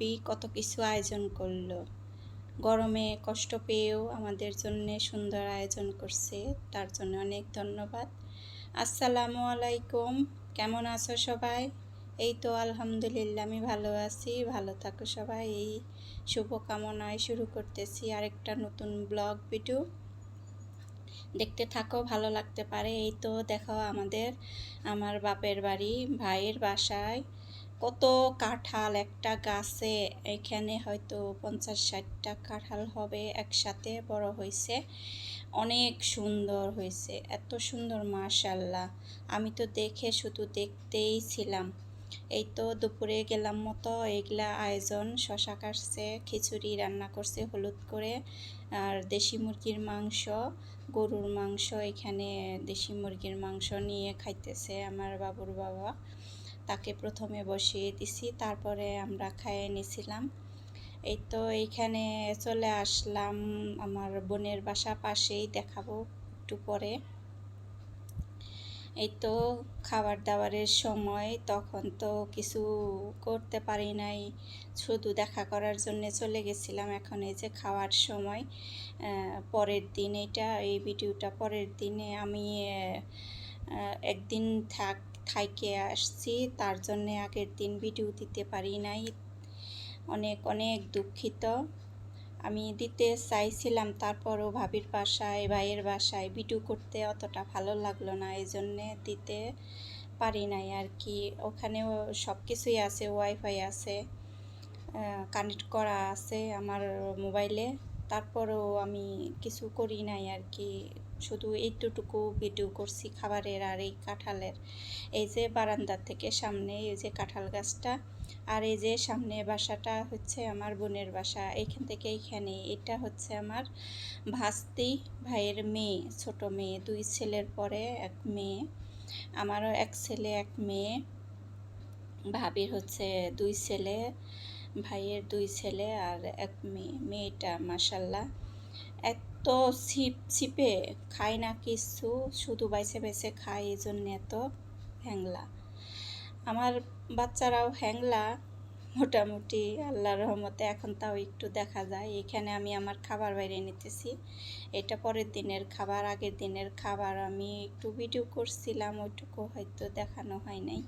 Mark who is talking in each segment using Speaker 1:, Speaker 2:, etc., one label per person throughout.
Speaker 1: ভাবি কত কিছু আয়োজন করল। গরমে কষ্ট পেয়েও আমাদের জন্যে সুন্দর আয়োজন করছে, তার জন্য অনেক ধন্যবাদ। আসসালামু আলাইকুম, কেমন আছো সবাই? এই তো আলহামদুলিল্লাহ, আমি ভালো আছি, ভালো থাকো সবাই। এই শুভকামনায় শুরু করতেছি আরেকটা নতুন ব্লগ ভিডিও। দেখতে থাকো, ভালো লাগতে পারে। এই তো দেখো আমাদের, আমার বাপের বাড়ি, ভাইয়ের বাসায়। কত কাঁঠাল একটা গাছে, এখানে হয়তো পঞ্চাশ ষাটটা কাঁঠাল হবে একসাথে বড় হয়েছে। অনেক সুন্দর হয়েছে, এত সুন্দর, মাশাল্লাহ। আমি তো দেখে শুধু দেখতেই ছিলাম। এই তো দুপুরে গেলাম মতো, এগুলা আয়োজন, শশা কাটছে, খিচুড়ি রান্না করছে হলুদ করে। আর দেশি মুরগির মাংস, গরুর মাংস, এখানে দেশি মুরগির মাংস নিয়ে খাইতেছে আমার বাবুর বাবা। তাকে প্রথমে বসিয়ে দিছি, তারপরে আমরা খাইয়ে নিছিলাম। এই তো এইখানে চলে আসলাম আমার বোনের বাসা পাশেই, দেখাবো একটু পরে। এই তো খাবার দাবারের সময়, তখন তো কিছু করতে পারি নাই, শুধু দেখা করার জন্য চলে গেছিলাম এখন এই যে খাওয়ার সময়। পরের দিন এটা এই ভিডিওটা পরের দিনে আমি একদিন থাক থাইকে আসছি। তার জন্যে আগের দিন ভিডিও দিতে পারি নাই। অনেক অনেক দুঃখিত। আমি দিতে চাইছিলাম, তারপরও ভাবির বাসায়, ভাইয়ের বাসায় ভিডিও করতে অতটা ভালো লাগল না। এই জন্যে দিতে পারি নাই আর কি। ওখানেও সব কিছুই আছে ওয়াইফাই আছে কানেক্ট করা আছে আমার মোবাইলে তারপরও আমি কিছু করি নাই আর কি। শুধু এইটুকু ভিডিও করছি খাবারের আর এই কাঁঠালের। এই যে বারান্দা থেকে সামনে এই যে কাঁঠাল গাছটা আর এই যে সামনে বাসাটা হচ্ছে আমার বোনের বাসা। এইখান থেকে এইখানে এটা হচ্ছে আমার ভাস্তি ভাইয়ের মেয়ে, ছোট মেয়ে, দুই ছেলের পরে এক মেয়ে, আমারও এক ছেলে, এক মেয়ে, ভাবির হচ্ছে দুই ছেলে, ভাইয়ের দুই ছেলে আর এক মেয়ে। মেয়েটা মাসাল্লাহ এত ছিপ, ছিপে খায় না কিছু, শুধু বাইসে বাইছে খায় এই জন্য এত হ্যাংলা। আমার বাচ্চারাও হ্যাংলা, মোটামুটি আল্লাহ রহমতে এখন তাও একটু দেখা যায়। এখানে আমি আমার খাবার বাইরে নিতেছি। এটা পরের দিনের খাবার, আগের দিনের খাবার। আমি একটু ভিডিও করছিলাম, ওইটুকু হয়তো দেখানো হয় নাই।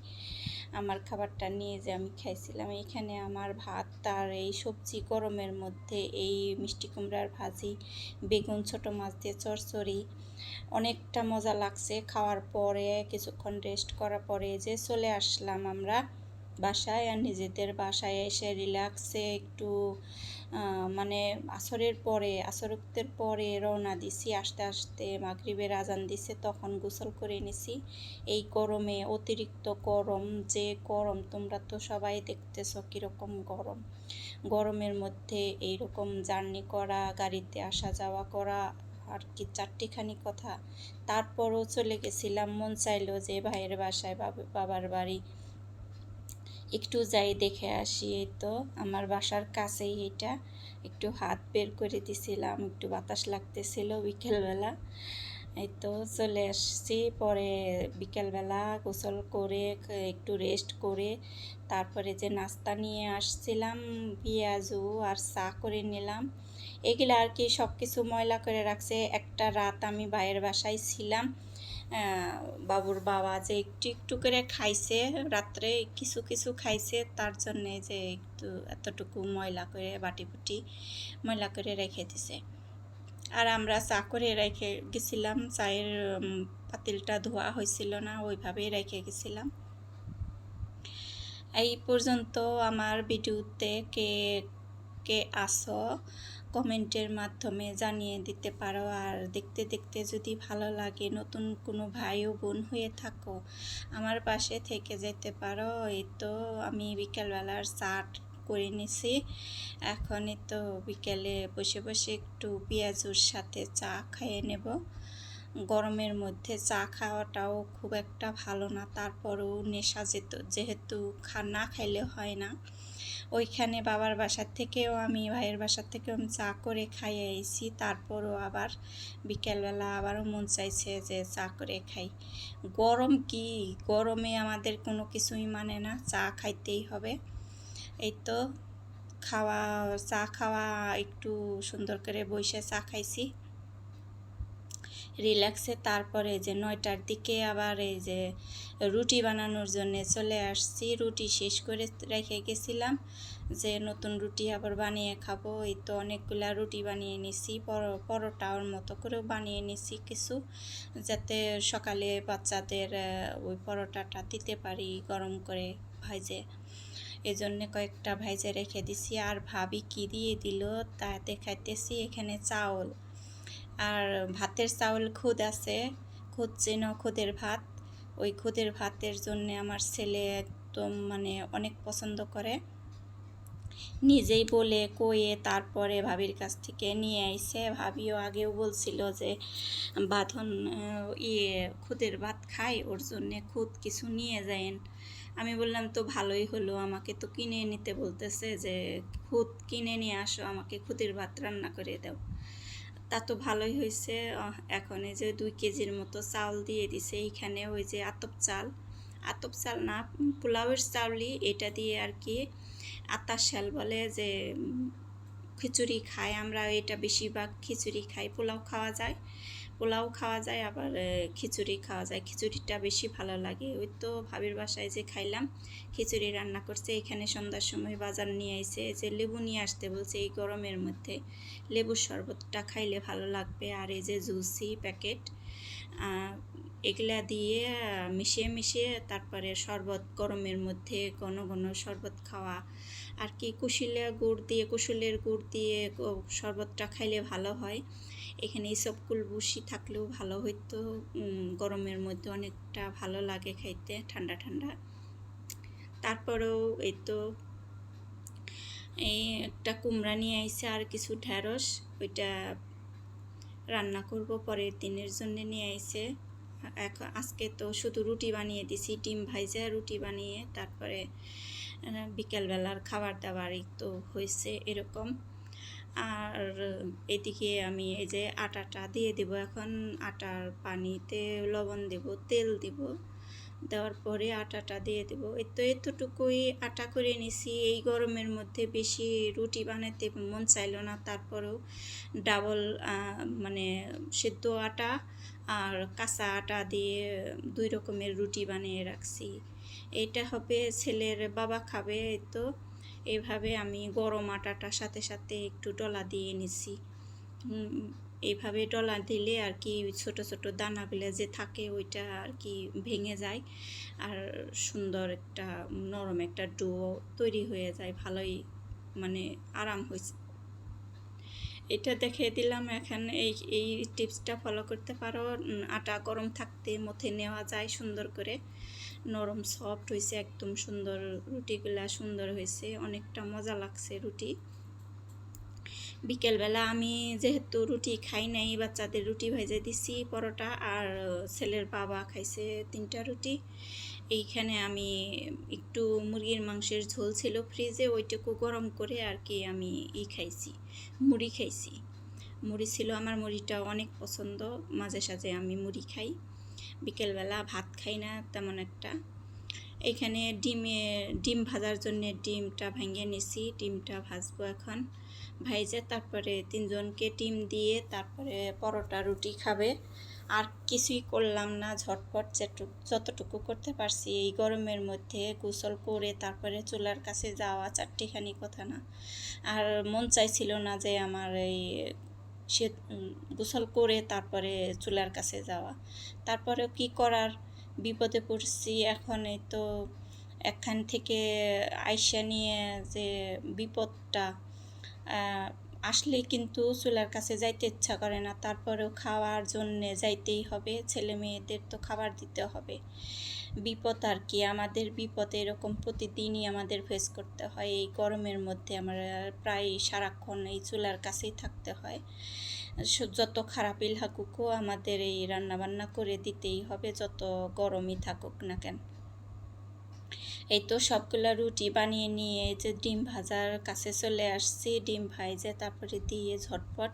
Speaker 1: আমার খাবারটা নিয়ে যে আমি খাইছিলাম এখানে আমার ভাত, তার এই সবজি গরমের মধ্যে, এই মিষ্টি কুমড়ার ভাজি, বেগুন, ছোট মাছ দিয়ে চরচড়ি, অনেকটা মজা লাগছে। খাওয়ার পরে, কিছুক্ষণ রেস্ট করার পরে যে চলে আসলাম আমরা বাসায় আর নিজেদের বাসায় এসে রিল্যাক্সে একটু মানে আসরের পরে, আসরক্তের পরে রওনা দিছি, আস্তে আস্তে মাগরিবের আজান দিছে, তখন গোসল করে নিছি। এই গরমে অতিরিক্ত গরম, যে গরম তোমরা তো সবাই দেখতেছো কীরকম গরম। গরমের মধ্যে এইরকম জার্নি করা, গাড়িতে আসা যাওয়া করা, আর কি চারটিখানি কথা। তারপরও চলে গেছিলাম, মন চাইলো যে ভাইয়ের বাসায় বাবার বাড়ি। একটু যাই দেখে আসি, এই তো। আমার বাসার কাছেই এটা। একটু হাত বের করে দিছিলাম, একটু বাতাস লাগতেছিল বিকেলবেলা। এই তো চলে আসছি, পরে বিকেলবেলা গোসল করে, একটু রেস্ট করে, তারপরে যে নাস্তা নিয়ে আসছিলাম, পেঁয়াজু আর চা করে নিলাম। এগুলো আর কি সব কিছু ময়লা করে রাখছে। একটা রাত আমি বাইরের বাসায় ছিলাম বাবুর বাবা যে একটু একটু করে খাইছে রাত্রে, কিছু কিছু খাইছে, তার জন্যে যে একটু এতটুকু ময়লা করে বাটি বুটি ময়লা করে রেখে দিছে। আর আমরা চা করে রেখে গেছিলাম, চায়ের পাতিলটা ধোয়া হয়েছিল না, ওইভাবেই রেখে গেছিলাম। এই পর্যন্ত আমার ভিডিওতে কে কে আসো কমেন্টের মাধ্যমে জানিয়ে দিতে পারো। আর দেখতে দেখতে যদি ভালো লাগে, নতুন কোনো ভাই ও বোন হয়ে থাকো, আমার পাশে থেকে যেতে পারো। এই তো আমি বিকেলবেলার চাট করে নিছি। এখনই তো বিকেলে বসে বসে একটু পেঁয়াজুর সাথে চা খাইয়ে নেব। গরমের মধ্যে চা খাওয়াটাও খুব একটা ভালো না, তারপরেও নেশা যেত, যেহেতু খা, না খাইলে হয় না। ওইখানে বাবার বাসার থেকেও আমি, ভাইয়ের বাসার থেকেও আমি চা করে খাইয়ে এসেছি তারপরও আবার বিকেলবেলা আবারও মন চাইছে যে চা করে খাই। গরম কি? গরমে আমাদের কোনো কিছুই মানে না, চা খাইতেই হবে। এই তো, খাওয়া, চা খাওয়া একটু সুন্দর করে বসে চা খাইছি। রিল্যাক্সে তারপরে যে নয়টার দিকে আবার এই যে রুটি বানানোর জন্য চলে আসছি। রুটি শেষ করে রেখে গেছিলাম যে নতুন রুটি আবার বানিয়ে খাব। এই তো অনেকগুলা রুটি বানিয়ে নিছি পরোটার মতো করেও বানিয়ে নিছি কিছু, যাতে সকালে বাচ্চাদের ওই পরোটাটা দিতে পারি গরম করে ভাইজে এই জন্যে কয়েকটা ভাইজে রেখে দিছি। আর ভাবি কি দিয়ে দিল তা দেখাইতেছি। এখানে চাউল আর ভাতের চাউল খুদ আছে, খুদ চেন খুদের ভাত। ওই খুদের ভাতের জন্য আমার ছেলে একদম মানে অনেক পছন্দ করে। নিজেই বলে, কয়ে তারপরে ভাবির কাছ থেকে নিয়ে আইসে ভাবিও আগেও বলছিল যে, বাঁধন ইয়ে খুদের ভাত খাই, ওর জন্যে খুদ কিছু নিয়ে যায়েন আমি বললাম, তো ভালোই হলো, আমাকে তো কিনে নিতে বলতেছে যে, খুদ কিনে নিয়ে আসো, আমাকে খুদের ভাত রান্না করে দাও। তা তো ভালোই হয়েছে এখন এই যে দুই কেজির মতো চাউল দিয়ে দিছে, এইখানে ওই যে আতপ চাল। আতপ চাল না পোলাওয়ের চাউলি এটা দিয়ে আর কি আতা শাল বলে যে খিচুড়ি খাই আমরা এটা বেশিরভাগ খিচুড়ি খাই, পোলাও খাওয়া যায়। পোলাও খাওয়া যায়, আবার খিচুড়ি খাওয়া যায়। খিচুড়িটা বেশি ভালো লাগে। ওই তো ভাবির বাসায় যে খাইলাম, খিচুড়ি রান্না করছে। এখানে সন্ধ্যার সময় বাজার নিয়ে আইছে। যে লেবু নিয়ে আসতে বলছে এই গরমের মধ্যে। লেবুর শরবতটা খাইলে ভালো লাগবে। আর এই যে জুসি প্যাকেট এগুলা দিয়ে, মিশিয়ে মিশিয়ে তারপরে শরবত গরমের মধ্যে ঘন ঘন শরবত খাওয়া আর কি কুশিলা গুড় দিয়ে, কুশলের গুড় দিয়ে শরবতটা খাইলে ভালো হয়। এখানে এইসব কুলবুসি থাকলেও ভালো হইতো। গরমের মধ্যে অনেকটা ভালো লাগে খাইতে, ঠান্ডা ঠান্ডা। তারপরেও এই তো এই একটা কুমড়া নিয়ে আইসে আর কিছু ঢ্যাঁড়স ওইটা রান্না করব পরের দিনের জন্য নিয়ে আইসে এখন আজকে তো শুধু রুটি বানিয়ে দিছি, ডিম ভাইজা রুটি বানিয়ে, তারপরে বিকেলবেলার খাবার দাবার তো হয়েছে এরকম। আর এদিকে আমি এই যে আটাটা দিয়ে দেব, এখন আটার পানিতে লবণ দেব, তেল দেব। দেওয়ার পরে আটাটা দিয়ে দেবো। এই তো এতটুকুই আটা করে নিছি। এই গরমের মধ্যে বেশি রুটি বানাতে মন চাইলো না। তারপরেও ডাবল মানে সেদ্ধ আটা আর কাঁচা আটা দিয়ে দুই রকমের রুটি বানিয়ে রাখছি। এটা হবে ছেলের বাবা খাবে তো। এভাবে আমি গরম আটাটার সাথে সাথে একটু ডলা দিয়ে নিছি। এইভাবে ডলা দিলে আর কি ছোট ছোট দানাগুলো যে থাকে ওইটা আর কি ভেঙে যায় আর সুন্দর একটা নরম একটা ডো তৈরি হয়ে যায়, ভালোই মানে আরাম হয়েছে এটা দেখে দিলাম এখন, এই এই টিপসটা ফলো করতে পারো। আটা গরম থাকতে মথে নেওয়া যায় সুন্দর করে। নরম সফট হয়েছে একদম সুন্দর রুটিগুলা সুন্দর হয়েছে অনেকটা মজা লাগছে রুটি। বিকেলবেলা আমি যেহেতু রুটি খাই নাই, বাচ্চাদের রুটি ভেজে দিছি, পরোটা আর ছেলের বাবা খাইছে তিনটা রুটি। এইখানে আমি একটু মুরগির মাংসের ঝোল ছিল ফ্রিজে, ওইটুকু গরম করে আর কি আমি ই খাইছি, মুড়ি খাইছি। মুড়ি ছিল, আমার মুড়িটা অনেক পছন্দ, মাঝে সাঝে আমি মুড়ি খাই। বিকেলবেলা ভাত খাই না তেমন একটা। এখানে ডিমে, ডিম ভাজার জন্য ডিমটা ভেঙে নিছি, ডিমটা ভাজবো এখন। ভাইজে তারপরে তিনজনকে ডিম দিয়ে তারপরে পরোটা, রুটি খাবে। আর কিছুই করলাম না, ঝটপট যতটুকু করতে পারছি। এই গরমের মধ্যে গোসল করে তারপরে চুলার কাছে যাওয়া চারটিখানি কথা না। আর মন চাইছিল না যে আমার এই সে গোসল করে তারপরে চুলার কাছে যাওয়া। তারপরেও কি করার? বিপদে পড়ছি। এখন এই তো এখান থেকে আইসা নিয়ে যে বিপদটা আসলে কিন্তু চুলার কাছে যাইতে ইচ্ছা করে না। তারপরেও খাওয়ার জন্যে যাইতেই হবে। ছেলে মেয়েদের তো খাবার দিতে হবে। বিপদ আর কি। আমাদের বিপদ এরকম প্রতিদিনই আমাদের ফেস করতে হয়। এই গরমের মধ্যে আমরা প্রায় সারাক্ষণ এই চুলার কাছেই থাকতে হয়। যত খারাপই লাগুকও আমাদের এই রান্নাবান্না করে দিতেই হবে। যত গরমই থাকুক না কেন। এই তো সবগুলা রুটি বানিয়ে নিয়ে যে ডিম ভাজার কাছে চলে আসছি, ডিম ভাইজে তারপরে দিয়ে ঝটপট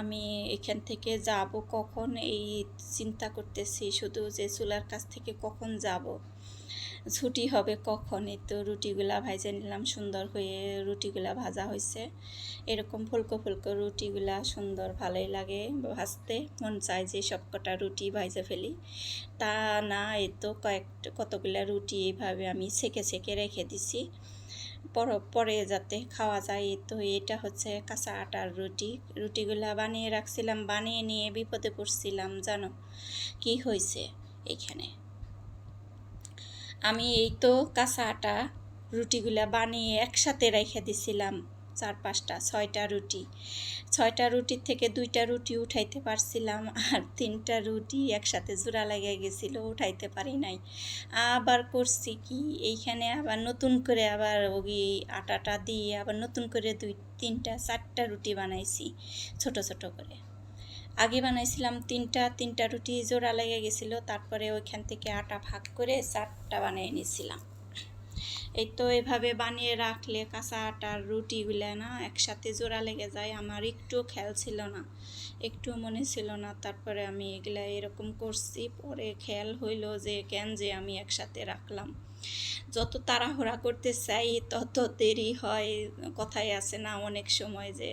Speaker 1: আমি এখান থেকে যাব কখন এই চিন্তা করতেছি শুধু যে চুলার কাছ থেকে কখন যাব। ছুটি হবে কখন? এই তো রুটিগুলা ভাইজে নিলাম, সুন্দর হয়ে রুটিগুলা ভাজা হয়েছে এরকম ফুলকো ফুলকো রুটিগুলা সুন্দর, ভালোই লাগে ভাজতে। মন চায় যে সব কটা রুটি ভাইজে ফেলি। তা না, এই তো কয়েক, কতগুলা রুটি এইভাবে আমি সেকে সেকে রেখে দিছি। পর, পরে যাতে খাওয়া যায় তো এটা হচ্ছে কাঁচা আটার রুটি। রুটিগুলা বানিয়ে রাখছিলাম, বানিয়ে নিয়ে বিপদে পড়ছিলাম, জানো? কি হয়েছে এখানে? আমি এই তো কাঁচা আটা রুটিগুলা বানিয়ে একসাথে রেখে দিছিলাম, চার পাঁচটা, ছয়টা রুটি। ছয়টা রুটির থেকে দুইটা রুটি উঠাইতে পারছিলাম আর তিনটা রুটি একসাথে জোড়া লেগে গেছিল, উঠাইতে পারি নাই। আবার করছি কি, এইখানে আবার নতুন করে আবার ওই আটাটা দিয়ে আবার নতুন করে দুই, তিনটা, চারটা রুটি বানাইছি, ছোট ছোট করে। আগে বানাইছিলাম তিনটা তিনটা রুটি জোড়া লেগে গেছিল, তারপরে ওইখান থেকে আটা ভাগ করে চারটা বানিয়ে নিয়েছিলাম এই তো এভাবে বানিয়ে রাখলে কাঁচা আটার রুটিগুলো না একসাথে জোড়া লেগে যায়, আমার একটু খেয়াল ছিল না একটু মনে ছিল না। তারপরে আমি এগুলা এরকম করছি, পরে খেয়াল হইল যে কেন যে আমি একসাথে রাখলাম। যত তাড়াহুড়া করতে চাই, তত দেরি হয়। কথাই আছে না অনেক সময় যে,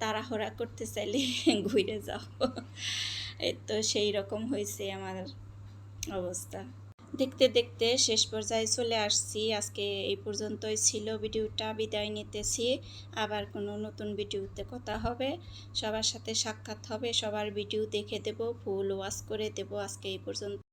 Speaker 1: তাড়াহুড়া করতে চাইলে ঘুরে যাও। তো সেই রকম হয়েছে আমার অবস্থা। দেখতে দেখতে শেষ পর্যায়ে চলে আসছি। আজকে এই পর্যন্তই ছিল ভিডিওটা। বিদায় নিতেছি। আবার কোনো নতুন ভিডিওতে কথা হবে। সবার সাথে সাক্ষাৎ হবে। সবার ভিডিও দেখে দেব, ফুল ওয়াশ করে দেব। আজকে এই পর্যন্ত।